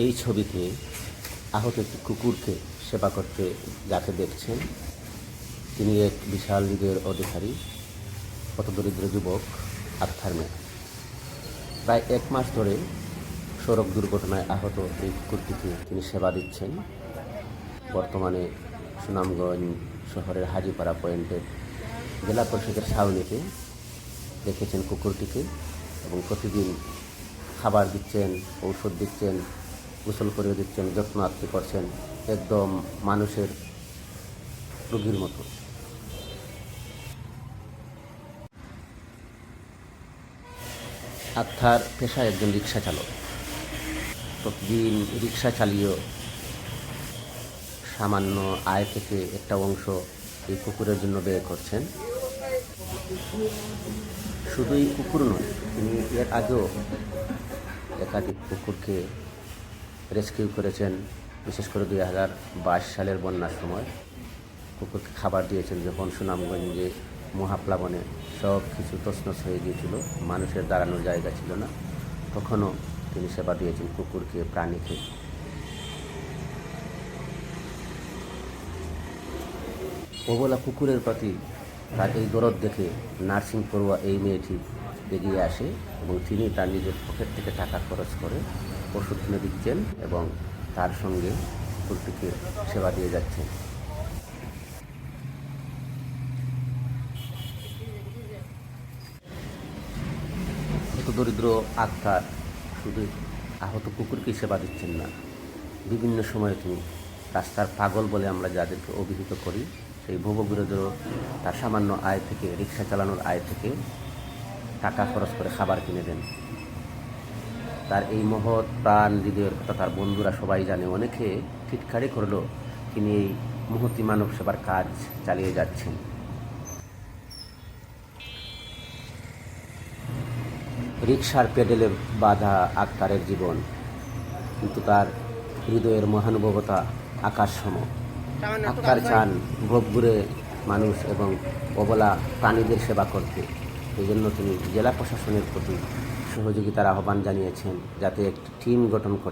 এই ছবিতে আহত একটি কুকুরকে সেবা করতে যাকে দেখছেন, তিনি এক বিশাল হৃদয়ের অধিকারী, পথদরিদ্র যুবক আত্মার মেয়ে। প্রায় এক মাস ধরে সড়ক দুর্ঘটনায় আহত এই কুকুরটিকে তিনি সেবা দিচ্ছেন। বর্তমানে সুনামগঞ্জ শহরের হাজিপাড়া পয়েন্টের জেলা পরিষদের ছাউনিতে দেখেছেন কুকুরটিকে এবং প্রতিদিন খাবার দিচ্ছেন, ঔষধ দিচ্ছেন গোসল করে দিচ্ছেন, যত্ন আত্মি করছেন, একদম মানুষের রোগীর মতো। আত্মার পেশায় একজন রিক্সা চালক। প্রতিদিন রিক্সা চালিয়েও সামান্য আয় থেকে একটা অংশ এই কুকুরের জন্য ব্যয় করছেন। শুধু এই কুকুর নয়, তিনি এর আগেও একাধিক কুকুরকে রেস্কিউ করেছেন, বিশেষ করে দুই হাজার বাইশ সালের বন্যার সময়। কুকুরকে খাবার দিয়েছেন যখন সুনামগঞ্জে মহাপ্লাবনে সব কিছু তছনছ হয়ে গিয়েছিল, মানুষের দাঁড়ানোর জায়গা ছিল না। তখনও তিনি সেবা দিয়েছেন কুকুরকে, প্রাণীকে। অবলা কুকুরের প্রতি তার এই দরদ দেখে নার্সিং পড়ুয়া এই মেয়েটি এগিয়ে আসে এবং তিনি তার নিজের পকেট থেকে টাকা খরচ করে ওষুধ কিনে দিচ্ছেন এবং তার সঙ্গে কুকুরটিকে সেবা দিয়ে যাচ্ছেন। দরিদ্র আত্মার শুধু আহত কুকুরকেই সেবা দিচ্ছেন না, বিভিন্ন সময়ে তিনি রাস্তার পাগল বলে আমরা যাদেরকে অভিহিত করি, সেই ভবগুরুদেরও তার সামান্য আয় থেকে, রিক্সা চালানোর আয় থেকে টাকা খরচ করে খাবার কিনে দেন। তার এই মহৎ প্রাণ হৃদয়ের কথা তার বন্ধুরা সবাই জানে। অনেকে ফিটকারি করলেও তিনি এই মহতি মানব সেবার কাজ চালিয়ে যাচ্ছেন। রিক্সার পেডেলে বাধা আক্তারের জীবন, কিন্তু তার হৃদয়ের মহানুভবতা আকাশ সম আক্তার চান ভোগগুড়ে মানুষ এবং অবলা প্রাণীদের সেবা করতে। এই জন্য তিনি জেলা প্রশাসনের প্রতি সহযোগিতার আহ্বান জানিয়েছেন যাতে একটি টিম গঠন করে